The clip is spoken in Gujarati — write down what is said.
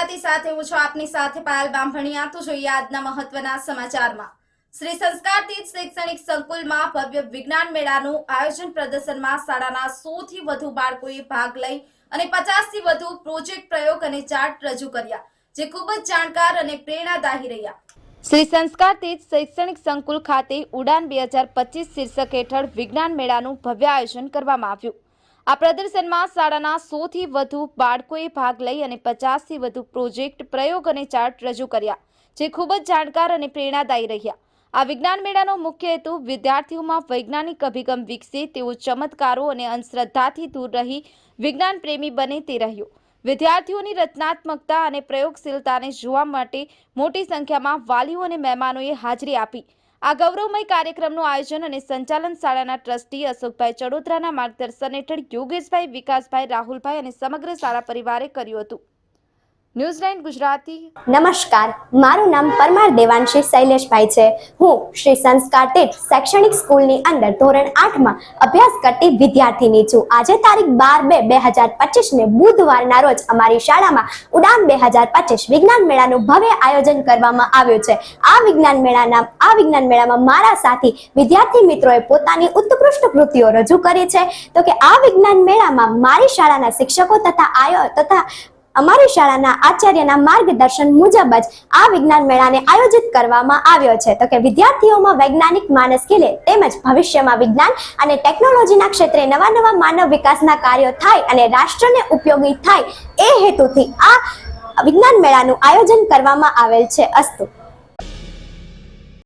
ગુજરાતી સાથે હું છું આપની સાથે પાયલ બામભણિયા તો જોઈએ આજના મહત્વના સમાચારમાં. શ્રી સંસ્કાર તીર્થ શૈક્ષણિક સંકુલમાં ભવ્ય વિજ્ઞાન મેળાનું આયોજન પ્રદર્શનમાં શાળાના સો થી વધુ બાળકોએ ભાગ લઈ અને પચાસથી વધુ પ્રોજેક્ટ પ્રયોગ અને ચાર્ટ રજૂ કર્યા, જે ખૂબ જ જાણકાર અને પ્રેરણાદાયી રહ્યા. શ્રી સંસ્કાર તીર્થ શૈક્ષણિક સંકુલ ખાતે ઉડાન બે હજાર પચીસ શીર્ષક હેઠળ વિજ્ઞાન મેળાનું ભવ્ય આયોજન કરવામાં આવ્યું. આ પ્રદર્શનમાં શાળાના સો થી વધુ બાળકોએ ભાગ લઈ અને પચાસથી વધુ પ્રોજેક્ટ પ્રયોગ અને ચાર્ટ રજૂ કર્યા, જે ખૂબ જ જાણકાર અને પ્રેરણાદાયી રહ્યા. આ વિજ્ઞાન મેળાનો મુખ્ય હેતુ વિદ્યાર્થીઓમાં વૈજ્ઞાનિક અભિગમ વિકસે, તેઓ ચમત્કારો અને અંધશ્રદ્ધાથી દૂર રહી વિજ્ઞાન પ્રેમી બને તે રહ્યો. વિદ્યાર્થીઓની રચનાત્મકતા અને પ્રયોગશીલતાને જોવા માટે મોટી સંખ્યામાં વાલીઓ અને મહેમાનોએ હાજરી આપી. આ ગૌરવમય કાર્યક્રમનું આયોજન અને સંચાલન શાળાના ટ્રસ્ટી અશોકભાઈ ચડોદરાના માર્ગદર્શન હેઠળ યોગેશભાઈ વિકાસભાઈ રાહુલભાઈ અને સમગ્ર શાળા પરિવારે કર્યું હતું. ન્યૂઝ ગુજરાતી. નમસ્કાર, મારું નામ પરમાર દેવાંશી શૈલેષભાઈ છે. હું શ્રી સંસ્કાર તીર્થ શૈક્ષણિક સ્કૂલની અંદર ધોરણ આઠમાં અભ્યાસ કરતી વિદ્યાર્થીની છું. આજે તારીખ બાર બે બે હજાર પચીસને બુધવારના રોજ અમારી શાળામાં ઉડાન બે હજાર પચીસ વિજ્ઞાન મેળાનું ભવ્ય આયોજન કરવામાં આવ્યું છે. આ વિજ્ઞાન મેળાના, આ વિજ્ઞાન મેળામાં મારા સાથી વિદ્યાર્થી મિત્રોએ પોતાની ઉત્કૃષ્ટ કૃતિઓ રજૂ કરી છે. તો કે આ વિજ્ઞાન મેળામાં મારી શાળાના શિક્ષકો તથા આયો, તથા અમારી શાળાના આચાર્યના માર્ગદર્શન મુજબ જ આ વિજ્ઞાન મેળાને આયોજિત કરવામાં આવ્યો છે. તો કે વિદ્યાર્થીઓમાં વૈજ્ઞાનિક માનસ ખીલે તેમજ ભવિષ્યમાં વિજ્ઞાન અને ટેકનોલોજીના ક્ષેત્રે નવા નવા માનવ વિકાસના કાર્યો થાય અને રાષ્ટ્રને ઉપયોગી થાય એ હેતુથી આ વિજ્ઞાન મેળાનું આયોજન કરવામાં આવેલ છે. અસ્તુ.